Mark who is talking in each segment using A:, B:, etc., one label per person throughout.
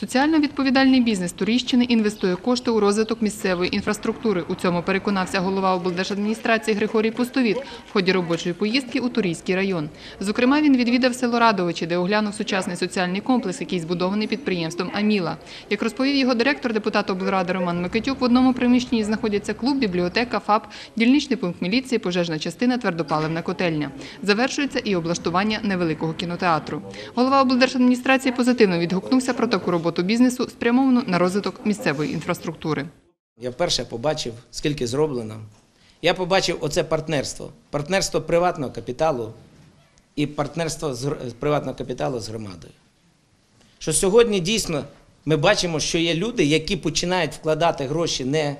A: Соціально відповідальний бізнес Турійщини інвестує кошти у розвиток місцевої інфраструктури. У цьому переконався голова облдержадміністрації Григорій Пустовіт в ході робочої поїздки у Турійський район. Зокрема, він відвідав село Радовичі, де оглянув сучасний соціальний комплекс, який збудований підприємством Аміла. Як розповів його директор, депутат облради Роман Микитюк, в одному приміщенні знаходяться клуб, бібліотека, ФАП, дільничний пункт міліції, пожежна частина, твердопаливна котельня. Завершується і облаштування невеликого кінотеатру. Голова облдержадміністрації позитивно відгукнувся про таку роботу бізнесу, спрямовану на розвиток місцевої інфраструктури.
B: Я вперше побачив, скільки зроблено. Я побачив оце партнерство. Партнерство приватного капіталу і партнерство з приватного капіталу з громадою. Що сьогодні дійсно ми бачимо, що є люди, які починають вкладати гроші не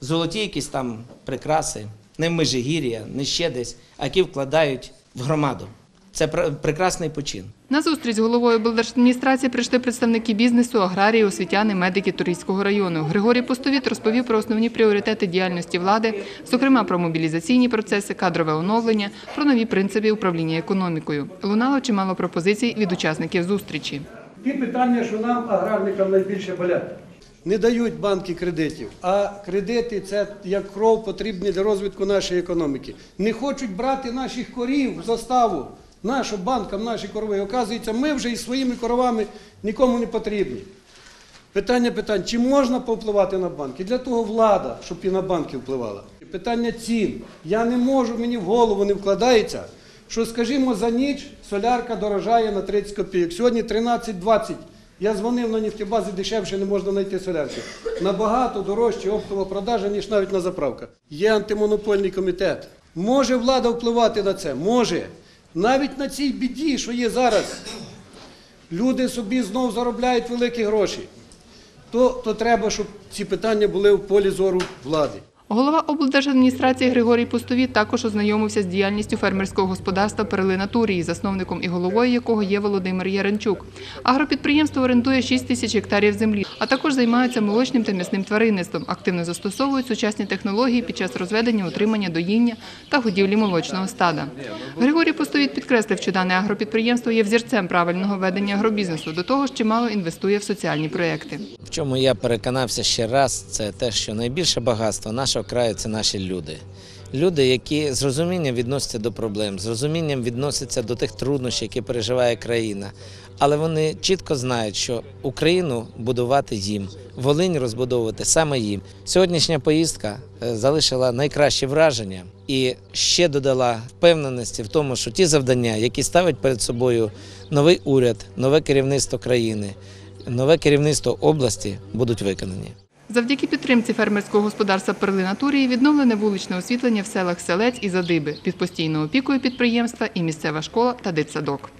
B: золоті якісь там прикраси, не в Межигір'я, не ще десь, а які вкладають в громаду. Це пр- прекрасний почин.
A: На зустріч з головою облдержадміністрації прийшли представники бізнесу, аграрії, освітяни, медики Турійського району. Григорій Пустовіт розповів про основні пріоритети діяльності влади, зокрема про мобілізаційні процеси, кадрове оновлення, про нові принципи управління економікою. Лунало чимало пропозицій від учасників зустрічі.
C: Ті питання, що нам, аграрникам, найбільше болять. Не дають банки кредитів, а кредити це як кров потрібні для розвитку нашої економіки. Не хочуть брати наших корів в заставу, нашим банкам, наші корови. Оказується, ми вже із своїми коровами нікому не потрібні. Питання питань, чи можна повпливати на банки? Для того влада, щоб і на банки впливала. Питання цін. Я не можу, мені в голову не вкладається, що, скажімо, за ніч солярка дорожає на 30 копійок. Сьогодні 13-20. Я дзвонив на нефтебази, дешевше не можна знайти солярки. Набагато дорожче оптова продажа, ніж навіть на заправках. Є антимонопольний комітет. Може влада впливати на це? Може. Навіть на цій біді, що є зараз, люди собі знов заробляють великі гроші то, то треба, щоб ці питання були в полі зору влади.
A: Голова облдержадміністрації Григорій Пустовіт також ознайомився з діяльністю фермерського господарства Перелина Турії, засновником і головою якого є Володимир Яремчук. Агропідприємство орендує 6 тисяч гектарів землі, а також займаються молочним та м'ясним тваринництвом, активно застосовують сучасні технології під час розведення, утримання, доїння та годівлі молочного стада. Григорій Пустовіт підкреслив, що дане агропідприємство є взірцем правильного ведення агробізнесу, до того ж чимало інвестує в соціальні проекти.
B: В чому я переконався ще раз, це те, що найбільше багатство нашого краю це наші люди. Люди, які з розумінням відносяться до проблем, з розумінням відносяться до тих труднощів, які переживає країна. Але вони чітко знають, що Україну будувати їм, Волинь розбудовувати саме їм. Сьогоднішня поїздка е, залишила найкращі враження і ще додала впевненості в тому, що ті завдання, які ставить перед собою новий уряд, нове керівництво країни, нове керівництво області будуть виконані.
A: Завдяки підтримці фермерського господарства Перлина Турії відновлене вуличне освітлення в селах Селець і Задиби під постійною опікою підприємства і місцева школа та дитсадок.